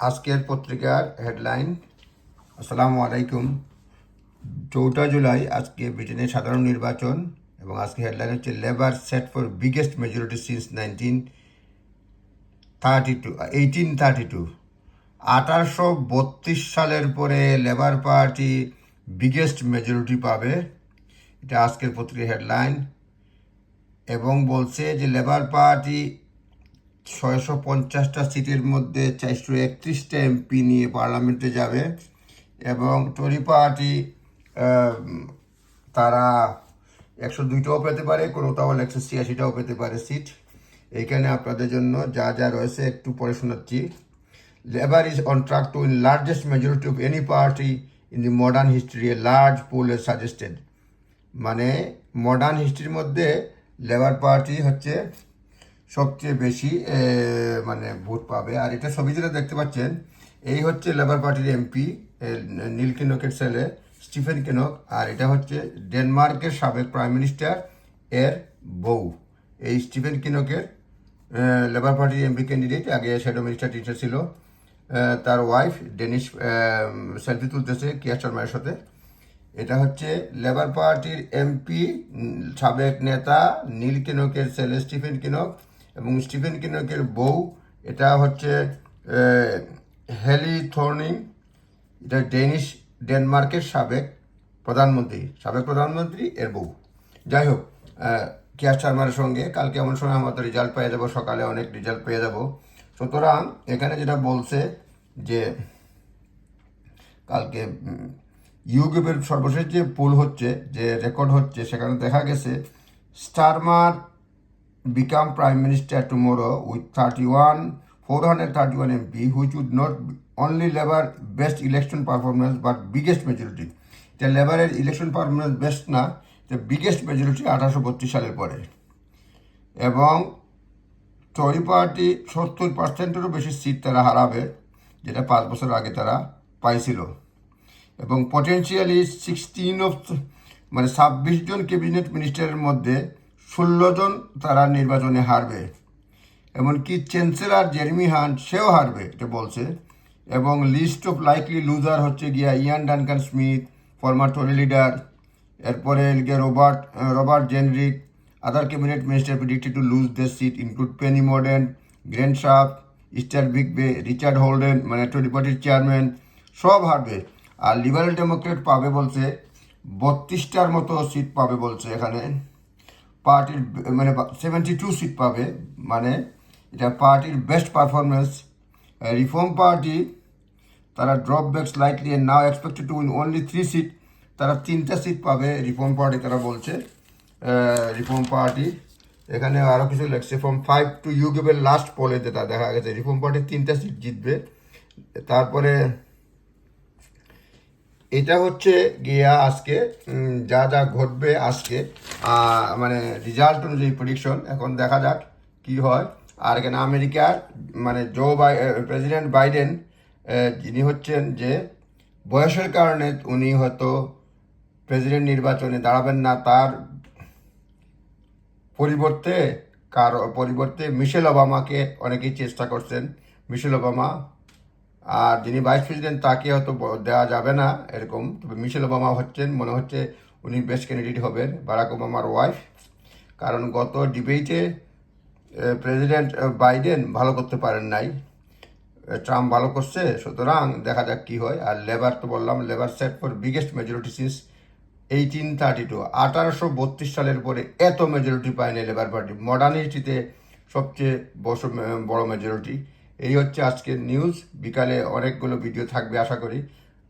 আজকের পত্রিকার হেডলাইন, আসসালামু আলাইকুম। চৌঠা জুলাই আজকে ব্রিটেনের সাধারণ নির্বাচন এবং আজকে হেডলাইন হচ্ছে Labour set for biggest majority since nineteen thirty two eighteen thirty two আঠারোশো বত্রিশ সালের পরে লেবার পার্টি বিগেস্ট মেজরিটি পাবে। এটা আজকের পত্রিকার হেডলাইন এবং বলছে যে লেবার পার্টি ছয়শো পঞ্চাশটা সিটের মধ্যে চারশো একত্রিশটা এমপি নিয়ে পার্লামেন্টে যাবে এবং টরি পার্টি তারা একশো দুইটাও পেতে পারে, কোনোটাও একশো ছিয়াশিটাও পেতে পারে সিট। এইখানে আপনাদের জন্য যা যা রয়েছে একটু পরে শোনাচ্ছি। Labour is on track to in largest majority of any party in the modern history, a large poll a suggested. মানে মডার্ন হিস্ট্রির মধ্যে লেবার পার্টি হচ্ছে সবচেয়ে বেশি মানে ভোট পাবে। আর এটা ছবি যেটা দেখতে পাচ্ছেন, এই হচ্ছে লেবার পার্টির এমপি নীল কিনকের ছেলে, স্টিফেন কেনক। আর এটা হচ্ছে ডেনমার্কের সাবেক প্রাইম মিনিস্টার এর বউ। এই স্টিফেন কিনকের লেবার পার্টির এমপি ক্যান্ডিডেট আগে শ্যাডো মিনিস্টার টিচার ছিল। তার ওয়াইফ ডেনিশ সেলফি তুলতেছে কিয়া শর্মার সাথে। এটা হচ্ছে লেবার পার্টির এমপি সাবেক নেতা নীল কিনকের ছেলে স্টিফেন কিনক। এবং স্টিফেন কিনকের বউ, এটা হচ্ছে হেলি থর্নিং, এটা ডেনিশ ডেনমার্কের সাবেক প্রধানমন্ত্রী সাবেক প্রধানমন্ত্রী এর বউ। যাই হোক কিয়ার শর্মার সঙ্গে কালকে এমন সময় আমাদের রেজাল্ট পেয়ে যাব, সকালে অনেক রেজাল্ট পেয়ে যাব। সুতরাং এখানে যেটা বলছে যে, কালকে ইউগ্রুপের সর্বশেষ যে পুল হচ্ছে, যে রেকর্ড হচ্ছে, সেখানে দেখা গেছে, Starmer become prime minister tomorrow with 31 431 mp which would not only labor best election performance, but biggest majority. এটা লেবারের ইলেকশন পারফরমেন্স বেস্ট না এটা বিগেস্ট মেজরিটি আঠারোশো বত্রিশ সালের পরে এবং টরি পার্টি সত্তর পার্সেন্টেরও বেশি সিট তারা হারাবে, যেটা পাঁচ বছর আগে তারা পাইছিল। এবং পটেন্সিয়ালি সিক্সটিন অফ মানে ছাব্বিশ জন ক্যাবিনেট মিনিস্টারের মধ্যে ষোলো জন তারা নির্বাচনে হারবে। এমনকি চ্যান্সেলর জেরমি হান্ট, সেও হারবে, এটা বলছে। এবং লিস্ট অফ লাইকলি লুজার হচ্ছে গিয়া Iain Duncan Smith, former Tory leader, এরপরে গিয়া Robert Robert Jenrick, other cabinet minister predicted to lose the seat include Penny Mordaunt Grant Shapps Esther বিগবে Richard Holden মানে টরি পার্টির চেয়ারম্যান সব হারবে। আর liberal Democrat পাবে বলছে, বত্রিশটার মতো সিট পাবে বলছে এখানে। পার্টির মানে সেভেন্টি টু সিট পাবে মানে এটা পার্টির বেস্ট পারফরমেন্স রিফর্ম পার্টি তারা drop back slightly now expected to win only three seat তারা তিনটা সিট পাবে রিফর্ম পার্টি তারা বলছে রিফর্ম পার্টি এখানে আরও কিছু লেখছে ফ্রম ফাইভ টু ইউগেবের লাস্ট পোলে যেটা দেখা গেছে রিফর্ম পার্টি তিনটা সিট জিতবে। তারপরে এটা হচ্ছে গিয়া আজকে যা যা ঘটবে আজকে মানে রেজাল্ট অনুযায়ী প্রেডিকশন এখন দেখা যাক কি হয়। আর এখানে আমেরিকার মানে জো বাই প্রেসিডেন্ট বাইডেন যিনি হচ্ছেন যে বয়সের কারণে উনি হয়তো প্রেসিডেন্ট নির্বাচনে দাঁড়াবেন না। তার পরিবর্তে কার, পরিবর্তে মিশেল ওবামাকে অনেকেই চেষ্টা করছেন। মিশেল ওবামা আর যিনি ভাইস প্রেসিডেন্ট, তাকে হয়তো দেওয়া যাবে না এরকম। তবে মিশেল ওবামা হচ্ছেন, মনে হচ্ছে উনি বেস্ট ক্যান্ডিডেট হবেন, বারাক ওবামার ওয়াইফ কারণ গত ডিবেটে প্রেসিডেন্ট বাইডেন ভালো করতে পারেন নাই। ট্রাম্প ভালো করছে, সুতরাং দেখা যাক কী হয়। আর লেবার তো বললাম Labour set for biggest majority since eighteen thirty two আঠারোশো বত্রিশ সালের পরে এত মেজরিটি পায়নি লেবার পার্টি মডার্ন হিস্ট্রিতে সবচেয়ে বড় মেজরিটি এই হচ্ছে আজকের নিউজ বিকালে অনেকগুলো ভিডিও থাকবে, আশা করি।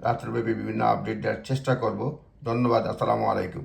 রাত্রব্যাপী বিভিন্ন আপডেট দেওয়ার চেষ্টা করব। ধন্যবাদ, আসসালামু আলাইকুম।